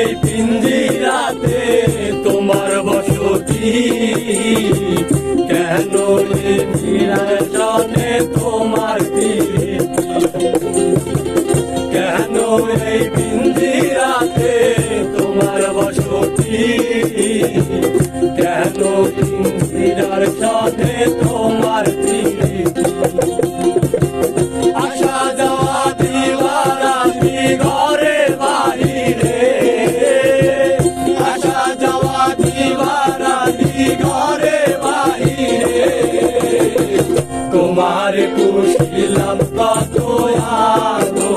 এই পিঞ্জিরাতে তোমার বসতি। কেন রে নিরাজনে তোমার তীরে কেন এই পিঞ্জিরাতে তোমার বসতি? কেন pare push ilam pa to ya to